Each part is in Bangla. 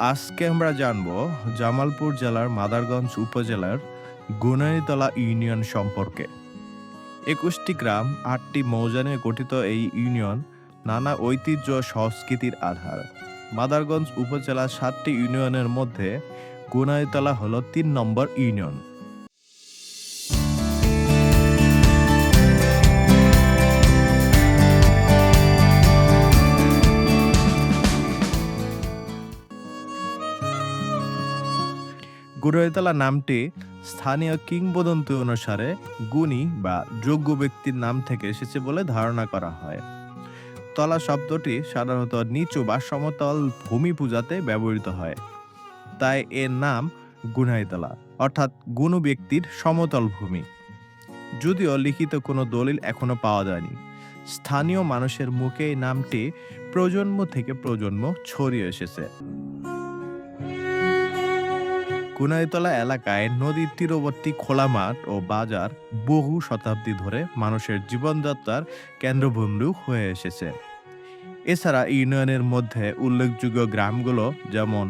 আজকে আমরা জানব জামালপুর জেলার মাদারগঞ্জ উপজেলার গুনাইতলা ইউনিয়ন সম্পর্কে। একুশটি গ্রাম, আটটি মৌজা নিয়ে গঠিত এই ইউনিয়ন নানা ঐতিহ্য সংস্কৃতির আধার। মাদারগঞ্জ উপজেলার সাতটি ইউনিয়নের মধ্যে গুনাইতলা হল তিন নম্বর ইউনিয়ন। গুরুতলা নামটি স্থানীয় কিংবদন্তি অনুসারে গুণী বা যোগ্য ব্যক্তির নাম থেকে এসেছে বলে ধারণা করা হয়। তলা শব্দটি সাধারণত নিচু বা সমতল ভূমি পূজাতে ব্যবহৃত হয়। তাই এর নাম গুনাইতলা অর্থাৎ গুণু ব্যক্তির সমতল ভূমি। যদিও লিখিত কোনো দলিল এখনও পাওয়া যায়নি। স্থানীয় মানুষের মুখে এই নামটি প্রজন্ম থেকে প্রজন্ম ছড়িয়ে এসেছে। কুনাইতলা এলাকায় নদীর তীরবর্তী খোলা মাঠ ও বাজার বহু শতাব্দী ধরে মানুষের জীবনযাত্রার কেন্দ্রবিন্দু হয়ে এসেছে। এছাড়া ইউনিয়নের মধ্যে উল্লেখযোগ্য গ্রামগুলো যেমন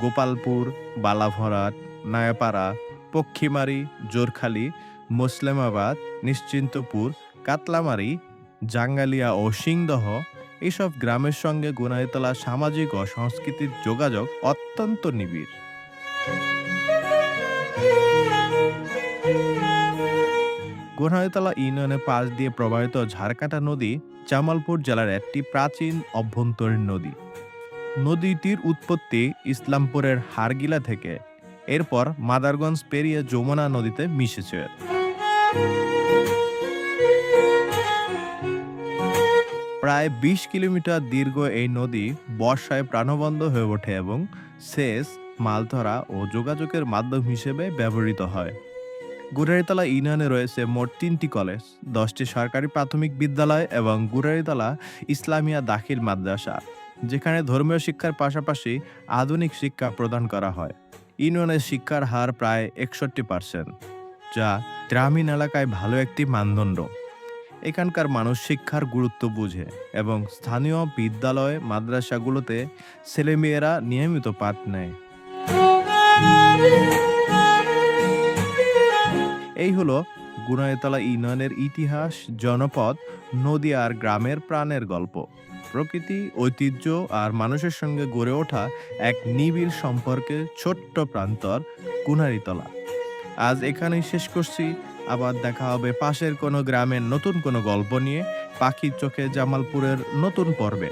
গোপালপুর, বালাভরাট, নায়াপাড়া, পক্ষীমারি, জোরখালি, মুসলিমাবাদ, নিশ্চিন্তপুর, কাতলামারি, জাঙ্গালিয়া ও সিংদহ এইসব গ্রামের সঙ্গে গুনাইতলা সামাজিক ও সাংস্কৃতিক যোগাযোগ অত্যন্ত নিবিড়। গোনাইতলা ইউনিয়নের পাশ দিয়ে প্রবাহিত ঝাড়কাটা নদী জামালপুর জেলার একটি প্রাচীন অভ্যন্তরীণ নদী। নদীটির উৎপত্তি ইসলামপুরের হারগিলা থেকে। এরপর মাদারগঞ্জ পেরিয়ে যমুনা নদীতে মিশেছে। প্রায় বিশ কিলোমিটার দীর্ঘ এই নদী বর্ষায় প্রাণবন্ধ হয়ে ওঠে এবং সেচ মাছ ধরা ও যোগাযোগের মাধ্যম হিসেবে ব্যবহৃত হয়। গুরারিতলা ইউনিয়নে রয়েছে মোট তিনটি কলেজ, দশটি সরকারি প্রাথমিক বিদ্যালয় এবং গুরারিতলা ইসলামিয়া দাখিল মাদ্রাসা, যেখানে ধর্মীয় শিক্ষার পাশাপাশি আধুনিক শিক্ষা প্রদান করা হয়। ইউনিয়নের শিক্ষার হার প্রায় একষট্টি পার্সেন্ট, যা গ্রামীণ এলাকায় ভালো একটি মানদণ্ড। এখানকার মানুষ শিক্ষার গুরুত্ব বুঝে এবং স্থানীয় বিদ্যালয়, মাদ্রাসাগুলোতে ছেলেমেয়েরা নিয়মিত পাঠ নেয়। গুনাইতলা ইউনিয়নের ইতিহাস, জনপদ, নদী আর গ্রামের প্রাণের গল্প। প্রকৃতি, ঐতিহ্য আর মানুষের সঙ্গে গড়ে ওঠা এক নিবিড় সম্পর্কে ছোট্ট প্রান্তর কুনারিতলা। আজ এখানেই শেষ করছি। আবার দেখা হবে পাশের কোনো গ্রামের নতুন কোনো গল্প নিয়ে পাখির চোখে জামালপুরের নতুন পর্বে।